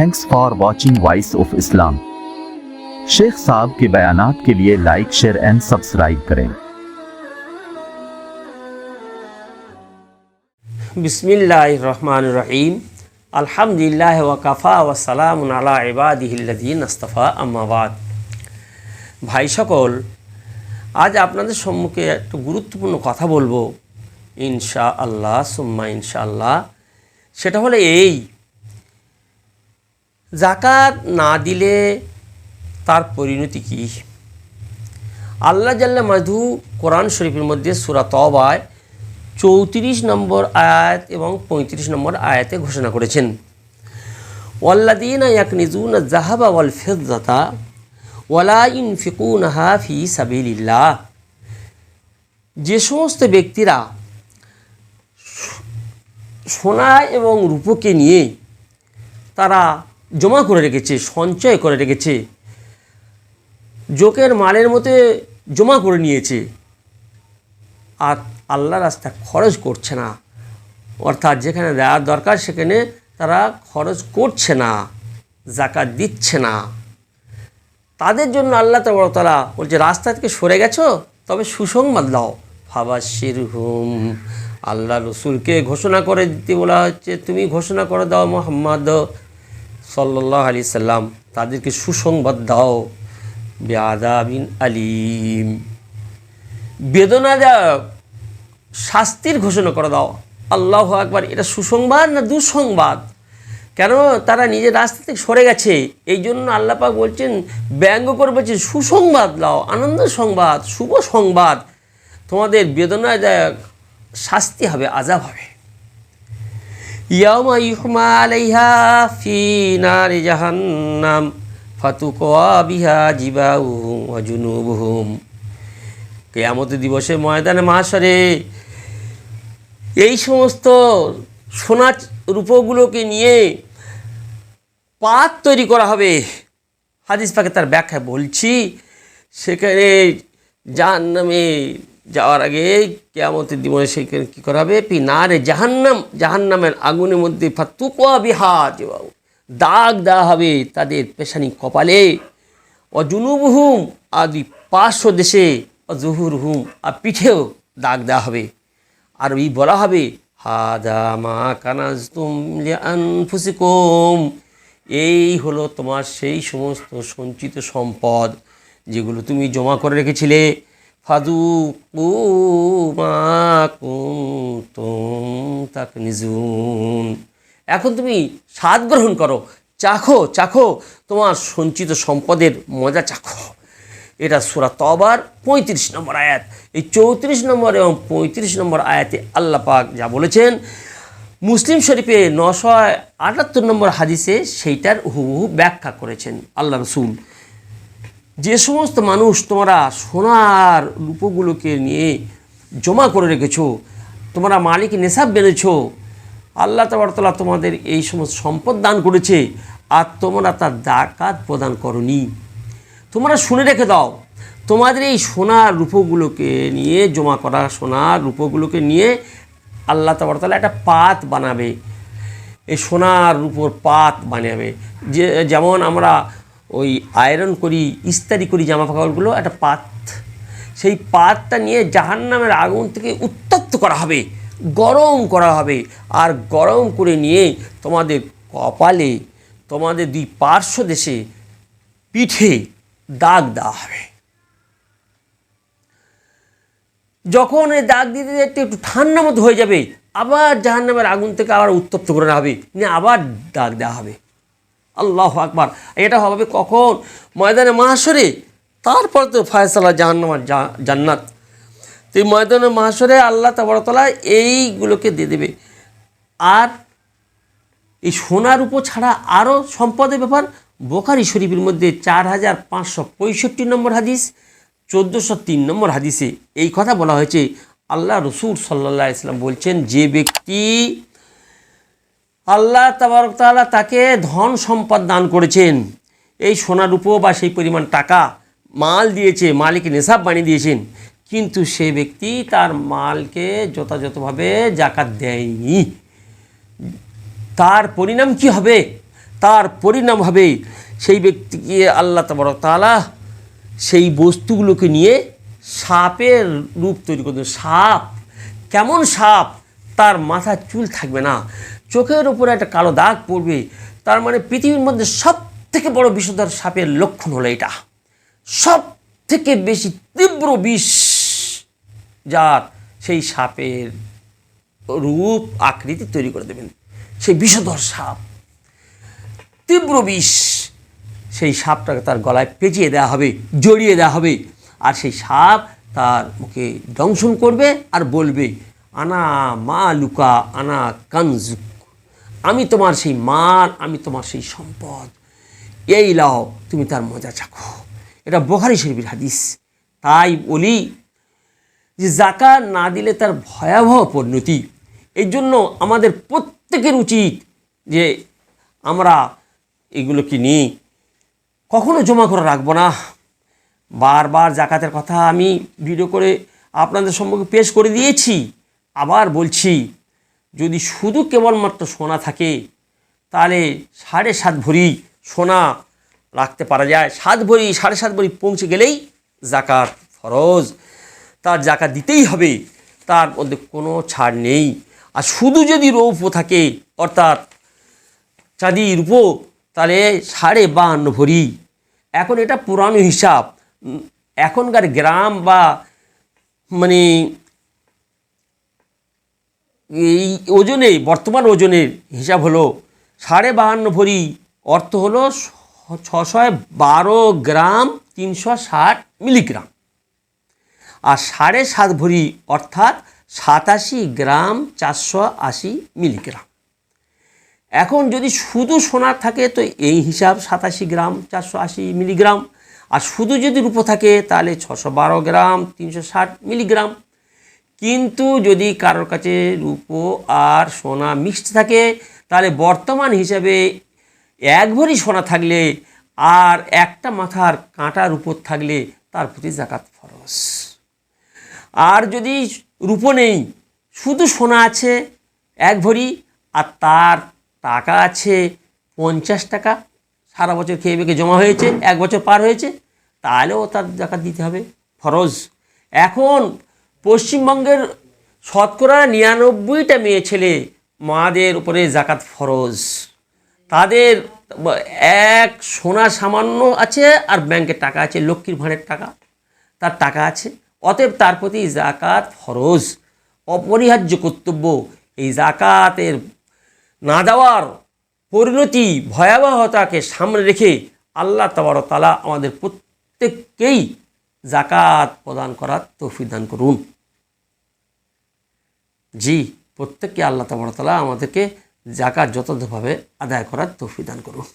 thanks for watching voice of Islam Sheikh साहब के बयानात के लिए लाइक शेयर एंड सब्सक्राइब करें বিসমিল্লাহ রহমান রহিম আলহামদুলিল্লাহ ওয়াকাফা ওয়াসালাম আলা ইবাদিহিল্লাদিন আস্তফা আম্মাবাদ ভাই সকল আজ আপনাদের সম্মুখে একটু গুরুত্বপূর্ণ কথা বলবো ইনশা আল্লাহ সুম্মা ইনশা আল্লাহ সেটা হলো এই জাকাত না দিলে তার পরিণতি কী? আল্লাহ জাল্লা মাধু কোরআন শরীফের মধ্যে সুরা তবায় চৌত্রিশ নম্বর আয়াত এবং পঁয়ত্রিশ নম্বর আয়াতে ঘোষণা করেছেন। ওয়াল্লাদিন ইয়াকনিজুন জাহাবা ওয়াল ফিদ্দাতা ওয়ালা ইনফিকুনহা ফি সাবিলিল্লাহ। যে সমস্ত ব্যক্তিরা সোনা এবং রূপকে নিয়ে তারা জমা করে রেখেছে, সঞ্চয় করে রেখেছে। জোকের মালের মতে জমা করে নিয়েছে। আর আল্লাহ রাস্তা খরচ করছে না। অর্থাৎ যেখানে দেওয়ার দরকার, সেখানে তারা খরচ করছে না, জাকাত দিচ্ছে না। তাদের জন্য আল্লাহ তবরতলা বলছে, রাস্তা থেকে সরে গেছো? তবে সুসংবাদ দাও। ফাবাসির হুম আল্লাহ রসুলকে ঘোষণা করে দিতে বলা হচ্ছে, তুমি ঘোষণা করে দাও মোহাম্মদ। সাল্লাহ আলি সাল্লাম, তাদেরকে সুসংবাদ দাও। বেআদাবিন আলিম। বেদনাদায়ক শাস্তির ঘোষণা করে দাও। আল্লাহ একবার এটা সুসংবাদ না দুঃসংবাদ? কেন? তারা নিজের রাস্তা থেকে সরে গেছে। এই জন্য আল্লাপাক বলছেন, ব্যঙ্গ করে বলছেন সুসংবাদ দাও, আনন্দ সংবাদ, শুভ সংবাদ। তোমাদের বেদনাদায়ক শাস্তি হবে আজাব হবে। ইয়ামা ইহমা আলাইহা ফি নারি জাহান্নাম ফাতুকোয়া বিহা জিবাউহুম ওয়া জুনুবুহুম। কেয়ামত দিবসে ময়দানে মাহাসরে এই সমস্ত সোনা রূপগুলোকে নিয়ে পাত তৈরি করা হবে। হাদিস পাকে তার ব্যাখ্যা বলছি, সেখানে যার নামে যাওয়ার আগে কেয়ামতের দিবনে সেখানে কী করা হবে? পি না রে জাহান্নাম, জাহান্নামের আগুনের মধ্যে ফাতুকোয়া বিহাজ দাগ দেওয়া হবে তাদের পেশানি কপালে। অজুনুবহুম আদি পার্শ্ব দেশে অজুহুর হুম আর পিঠেও দাগ দেওয়া হবে। আর ওই বলা হবে, হাদা মা কানাজ তুম এই হলো তোমার সেই সমস্ত সঞ্চিত সম্পদ যেগুলো তুমি জমা করে রেখেছিলে। ফাদু মা এখন তুমি স্বাদ গ্রহণ করো। চাখো চাখো। তোমার সঞ্চিত সম্পদের মজা চাখো। এটা সুরা তবার পঁয়ত্রিশ নম্বর আয়াত। এই চৌত্রিশ নম্বর এবং পঁয়ত্রিশ নম্বর আয়াতে আল্লাহ পাক যা বলেছেন, মুসলিম শরীফে নশো আটাত্তর নম্বর হাদিসে সেইটার হুবহু ব্যাখ্যা করেছেন আল্লাহ রসুল। যে সমস্ত মানুষ তোমরা সোনার রূপগুলোকে নিয়ে জমা করে রেখেছো, তোমরা মালিক নেশাব বেড়েছো আল্লাহ তবরতলা তোমাদের এই সমস্ত সম্পদ দান করেছে আর তোমরা তার দাকাত প্রদান করনি। তোমরা শুনে রেখে দাও, তোমাদের এই সোনার রূপগুলোকে নিয়ে জমা করা সোনার রূপগুলোকে নিয়ে আল্লাহ তালা একটা পাত বানাবে। এই সোনার রূপর পাত বানাবে। যে, যেমন আমরা ওই আয়রন করি, ইস্তারি করি জামা কাপড়গুলো, একটা পাত। সেই পাতটা নিয়ে জাহান্নামের আগুন থেকে উত্তপ্ত করা হবে, গরম করা হবে। আর গরম করে নিয়ে তোমাদের কপালে, তোমাদের দুই পার্শ্ব দেশে পিঠে দাগ দেওয়া হবে। যখন এই দাগ দিতে দিতে একটু ঠান্ডা মতো হয়ে যাবে, আবার জাহান্নামের আগুন থেকে আবার উত্তপ্ত করে হবে, নিয়ে আবার দাগ দেওয়া হবে। আল্লাহ আকবার। এটা হবে কখন? ময়দানে মাহাসরে তারপর তো ফায়সালা জাহান্নামার জান্নাত। তো এই ময়দানে মাহাসরে আল্লাহ তাবরতলা এইগুলোকে দিয়ে দেবে। আর এই সোনার উপর ছাড়া আরও সম্পদের ব্যাপার বোকারি শরীফের মধ্যে চার হাজার পাঁচশো পঁয়ষট্টি নম্বর হাদিস, চোদ্দোশো তিন নম্বর হাদিসে এই কথা বলা হয়েছে। আল্লাহ রসুল সাল্লা ইসলাম বলছেন, যে ব্যক্তি আল্লাহ তাবারক তাকে ধন সম্পদ দান করেছেন। এই সোনার উপর বা সেই পরিমাণ টাকা মাল দিয়েছে, মালিক নেশাব বানিয়ে দিয়েছেন। কিন্তু সে ব্যক্তি তার মালকে যথাযথভাবে জাকাত দেয়নি। তার পরিণাম কি হবে? তার পরিণাম হবে সেই ব্যক্তিকে আল্লাহ তালা সেই বস্তুগুলোকে নিয়ে সাপের রূপ তৈরি করবে সাপ, কেমন সাপ? তার মাথার চুল থাকবে না। চোখের উপরে একটা কালো দাগ পড়বে। তার মানে পৃথিবীর মধ্যে সব থেকে বড় বিষধর সাপের লক্ষণ হলো এটা। সব থেকে বেশি তীব্র বিষ যার সেই সাপের রূপ, আকৃতি তৈরি করে দেবেন। সেই বিষধর সাপ। তীব্র বিষ সেই সাপটাকে তার গলায় পেঁচিয়ে দেওয়া হবে, জড়িয়ে দেওয়া হবে। আর সেই সাপ তার মুখে দংশন করবে আর বলবে, আনা মা লুকা, আনা কানজুক। আমি তোমার সেই মান আমি তোমার সেই সম্পদ। এই লাও তুমি তার মজা চাখো। এটা বোখারি শরীফের হাদিস। তাই বলি যে জাকাত না দিলে তার ভয়াবহ পরিণতি। এই জন্য আমাদের প্রত্যেকের উচিত যে আমরা এগুলোকে নিয়ে কখনো জমা করে রাখব না। বারবার জাকাতের কথা আমি ভিডিও করে আপনাদের সম্মুখে পেশ করে দিয়েছি। আবার বলছি যদি শুধু কেবলমাত্র সোনা থাকে, তাহলে সাড়ে সাত ভরি সোনা রাখতে পারা যায়। সাত ভরি, সাড়ে সাত ভরি পৌঁছে গেলেই জাকাত ফরজ। তার জাকাত দিতেই হবে, তার মধ্যে কোনো ছাড় নেই। আর শুধু যদি রৌপ্য থাকে, অর্থাৎ চাঁদি রূপো তাহলে সাড়ে বাহান্ন ভরি। এখন এটা পুরানো হিসাব। এখনকার গ্রাম বা মানে এই ওজনে বর্তমান ওজনের হিসাব হলো সাড়ে বাহান্ন ভরি। অর্থ হলো ছশো বারো গ্রাম তিনশো ষাট মিলিগ্রাম। আর সাড়ে সাত ভরি অর্থাৎ সাতাশি গ্রাম চারশো আশি মিলিগ্রাম। এখন যদি শুধু সোনার থাকে তো এই হিসাব সাতাশি গ্রাম চারশো আশি মিলিগ্রাম। আর শুধু যদি রূপো থাকে তাহলে ছশো বারো গ্রাম তিনশো ষাট মিলিগ্রাম। কিন্তু যদি কারোর কাছে রূপো আর সোনা মিক্সড থাকে, তাহলে বর্তমান হিসাবে এক ভরি সোনা থাকলে আর একটা মাথার কাঁটার উপর থাকলে তার প্রতি জাকাত ফরজ। আর যদি রূপো নেই, শুধু সোনা আছে এক ভরি, আর তার টাকা আছে পঞ্চাশ টাকা, সারা বছর খেয়ে বেঁকে জমা হয়েছে, এক বছর পার হয়েছে, তাহলেও তার জাকাত দিতে হবে ফরজ। এখন পশ্চিমবঙ্গের শতকরা নিরানব্বইটা মেয়ে ছেলে মাদের উপরে জাকাত ফরজ। তাদের এক সোনা সামান্য আছে আর ব্যাংকের টাকা আছে, লক্ষ্মীর ভাঁড়ের টাকা। তার টাকা আছে। অতএব তার প্রতি জাকাত ফরজ। অপরিহার্য কর্তব্য এই জাকাতের না দেওয়ার পরিণতি ভয়াবহতাকে সামনে রেখে আল্লাহ তালা আমাদের প্রত্যেককেই জাকাত প্রদান করার তৌফিক দান করুন। জি, প্রত্যেককে আল্লাহ তাবরতলা আমাদেরকে জাকাত যথাযথভাবে আদায় করার তৌফিক দান করুন।